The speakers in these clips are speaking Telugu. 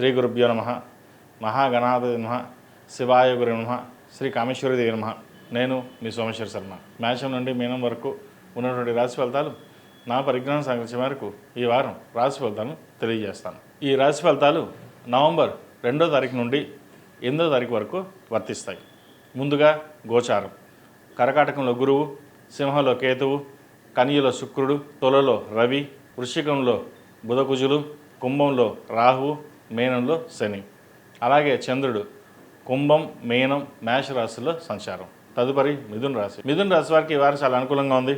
శ్రీ గురుభ్యో నమ. మహాగణాధి నమ. శివాయ గురు నమ. శ్రీ కామేశ్వరి దేవి నమ. నేను మీ సోమేశ్వర శర్మ. మేషం నుండి మీనం వరకు ఉన్నటువంటి రాశి ఫలితాలు నా పరిజ్ఞానం సంగతి మేరకు ఈ వారం రాశి ఫలితాలను తెలియజేస్తాను. ఈ రాశి ఫలితాలు నవంబర్ రెండో తారీఖు నుండి ఎనిమిదో తారీఖు వరకు వర్తిస్తాయి. ముందుగా గోచారం. కరకాటకంలో గురువు సింహంలో కేతువు కనియలో శుక్రుడు తొలలో రవి వృశ్చికంలో బుధకుజులు కుంభంలో రాహువు మీనంలో శని. అలాగే చంద్రుడు. కుంభం మీనం మేష రాశిలో సంచారం. తదుపరి మిథున రాశి. మిథున రాశి వారికి ఈ చాలా అనుకూలంగా ఉంది.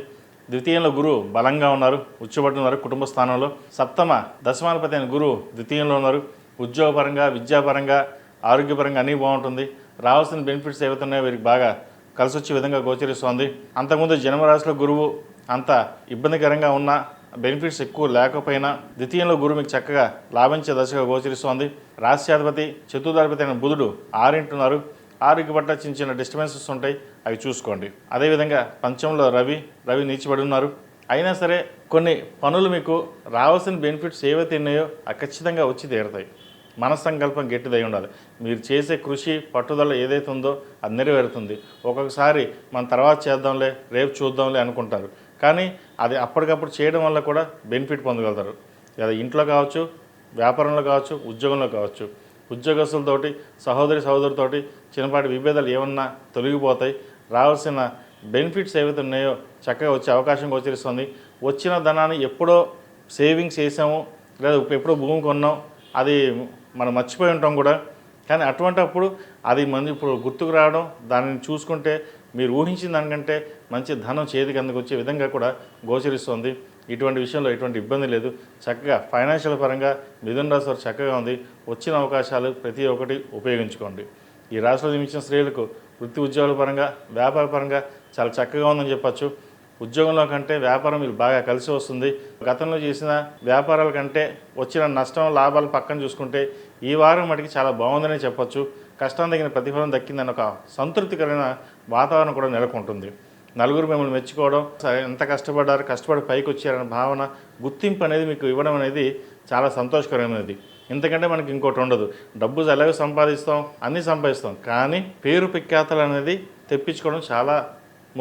ద్వితీయంలో గురువు బలంగా ఉన్నారు. ఉచ్చబడుతున్నారు కుటుంబ స్థానంలో. సప్తమ దశమాధిపతి అయిన గురువు ద్వితీయంలో ఉన్నారు. ఉద్యోగపరంగా విద్యాపరంగా ఆరోగ్యపరంగా అన్నీ బాగుంటుంది. రావాల్సిన బెనిఫిట్స్ ఏవైతున్నాయో వీరికి బాగా కలిసి వచ్చే విధంగా గోచరిస్తోంది. అంతకుముందు జన్మరాశిలో గురువు అంత ఇబ్బందికరంగా ఉన్నా బెనిఫిట్స్ ఎక్కువ లేకపోయినా ద్వితీయంలో గురువు మీకు చక్కగా లాభించే దశగా గోచరిస్తోంది. రాశ్యాధిపతి చతుర్థాధిపతి అయిన బుధుడు ఆరింటున్నారు. ఆరుకి పట్ల చిన్న చిన్న డిస్టర్బెన్సెస్ ఉంటాయి. అవి చూసుకోండి. అదేవిధంగా పంచంలో రవి రవి నీచిపడి ఉన్నారు అయినా సరే కొన్ని పనులు మీకు రావాల్సిన బెనిఫిట్స్ ఏవైతే ఉన్నాయో అవి ఖచ్చితంగా వచ్చి తీరుతాయి. మనస్సంకల్పం గట్టిదై ఉండాలి. మీరు చేసే కృషి పట్టుదల ఏదైతే ఉందో అది నెరవేరుతుంది. ఒక్కొక్కసారి మన తర్వాత చేద్దాంలే రేపు చూద్దాంలే అనుకుంటారు. కానీ అది అప్పటికప్పుడు చేయడం వల్ల కూడా బెనిఫిట్ పొందగలుగుతారు. అది ఇంట్లో కావచ్చు వ్యాపారంలో కావచ్చు ఉద్యోగంలో కావచ్చు. ఉద్యోగస్తులతోటి సహోదరి సహోదరుతోటి చిన్నపాటి విభేదాలు ఏమన్నా తొలగిపోతాయి. రావాల్సిన బెనిఫిట్స్ ఏవైతే ఉన్నాయో చక్కగా వచ్చే అవకాశం గోచరిస్తుంది. వచ్చిన ధనాన్ని ఎప్పుడో సేవింగ్స్ చేసాము లేదా ఎప్పుడో భూమి కొన్నాం అది మనం మర్చిపోయి ఉంటాం కూడా. కానీ అటువంటప్పుడు అది మంది ఇప్పుడు గుర్తుకు రావడం దానిని చూసుకుంటే మీరు ఊహించిన దానికంటే మంచి ధనం చేతికి అందుకొచ్చే విధంగా కూడా గోచరిస్తుంది. ఇటువంటి విషయంలో ఎటువంటి ఇబ్బంది లేదు. చక్కగా ఫైనాన్షియల్ పరంగా మిథున రాశి వారు చక్కగా ఉంది. వచ్చిన అవకాశాలు ప్రతి ఒక్కటి ఉపయోగించుకోండి. ఈ రాశిలో జన్మించిన స్త్రీలకు వృత్తి ఉద్యోగాల పరంగా వ్యాపార పరంగా చాలా చక్కగా ఉందని చెప్పచ్చు. ఉద్యోగంలో కంటే వ్యాపారం మీరు బాగా కలిసి వస్తుంది. గతంలో చేసిన వ్యాపారాల కంటే వచ్చిన నష్టం లాభాలు పక్కన చూసుకుంటే ఈ వారం మటుకి చాలా బాగుందనే చెప్పచ్చు. కష్టం తగిన ప్రతిఫలం దక్కిందని ఒక సంతృప్తికరమైన వాతావరణం కూడా నెలకొంటుంది. నలుగురు మిమ్మల్ని మెచ్చుకోవడం సరే, ఎంత కష్టపడ్డారు కష్టపడి పైకి వచ్చారన్న భావన గుర్తింపు అనేది మీకు ఇవ్వడం అనేది చాలా సంతోషకరమైనది. ఇంతకంటే మనకి ఇంకోటి ఉండదు. డబ్బు ఎలాగో సంపాదిస్తాం అన్నీ సంపాదిస్తాం కానీ పేరు ప్రఖ్యాతలు అనేది తెప్పించుకోవడం చాలా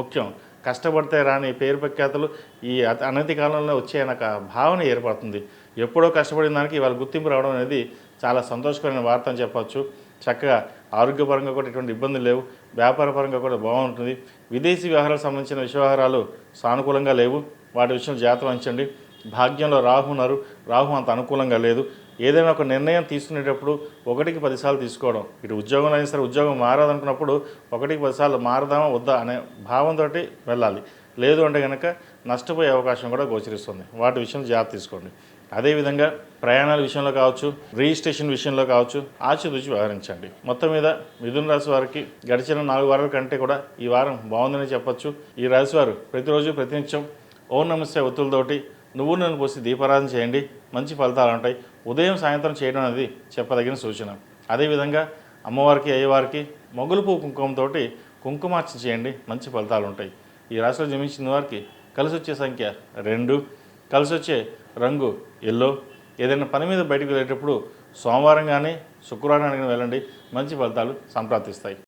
ముఖ్యం. కష్టపడితే రాని పేరు ప్రఖ్యాతలు ఈ అనతి కాలంలో వచ్చే ఒక భావన ఏర్పడుతుంది. ఎప్పుడో కష్టపడిన దానికి ఇవాళ గుర్తింపు రావడం అనేది చాలా సంతోషకరమైన వార్త అని చెప్పచ్చు. చక్కగా ఆరోగ్యపరంగా కూడా ఎటువంటి ఇబ్బందులు లేవు. వ్యాపారపరంగా కూడా బాగుంటుంది. విదేశీ వ్యవహారాలకు సంబంధించిన విషయవహారాలు సానుకూలంగా లేవు. వాటి విషయం జాగ్రత్త వహించండి. భాగ్యంలో రాహు ఉన్నారు. రాహు అంత అనుకూలంగా లేదు. ఏదైనా ఒక నిర్ణయం తీసుకునేటప్పుడు ఒకటికి పదిసార్లు తీసుకోవడం. ఇటు ఉద్యోగంలో అయినా సరే ఉద్యోగం మారదనుకున్నప్పుడు ఒకటికి పదిసార్లు మారదామా వద్దా అనే భావంతో వెళ్ళాలి. లేదు అంటే కనుక నష్టపోయే అవకాశం కూడా గోచరిస్తుంది. వాటి విషయం జాగ్రత్త తీసుకోండి. అదేవిధంగా ప్రయాణాల విషయంలో కావచ్చు రిజిస్ట్రేషన్ విషయంలో కావచ్చు ఆచితూచి వ్యవహరించండి. మొత్తం మీద మిథున రాశి వారికి గడిచిన నాలుగు వారాల కంటే కూడా ఈ వారం బాగుందని చెప్పొచ్చు. ఈ రాశి వారు ప్రతిరోజు ప్రతినిత్యం ఓం నమస్తే ఒత్తులతోటి నువ్వు నన్ను పోసి దీపారాధన చేయండి. మంచి ఫలితాలు ఉంటాయి. ఉదయం సాయంత్రం చేయడం అనేది చెప్పదగిన సూచన. అదేవిధంగా అమ్మవారికి అయ్యవారికి మొగులు పువ్వు కుంకుమతో కుంకుమార్చన చేయండి. మంచి ఫలితాలు ఉంటాయి. ఈ రాశిలో జన్మించిన వారికి కలిసి వచ్చే సంఖ్య రెండు. కలిసి వచ్చే రంగు ఎల్లో ఏదైనా పని మీద బయటకు వెళ్ళేటప్పుడు సోమవారం కానీ శుక్రవారం కానీ వెళ్ళండి. మంచి ఫలితాలు సంప్రాప్తిస్తాయి.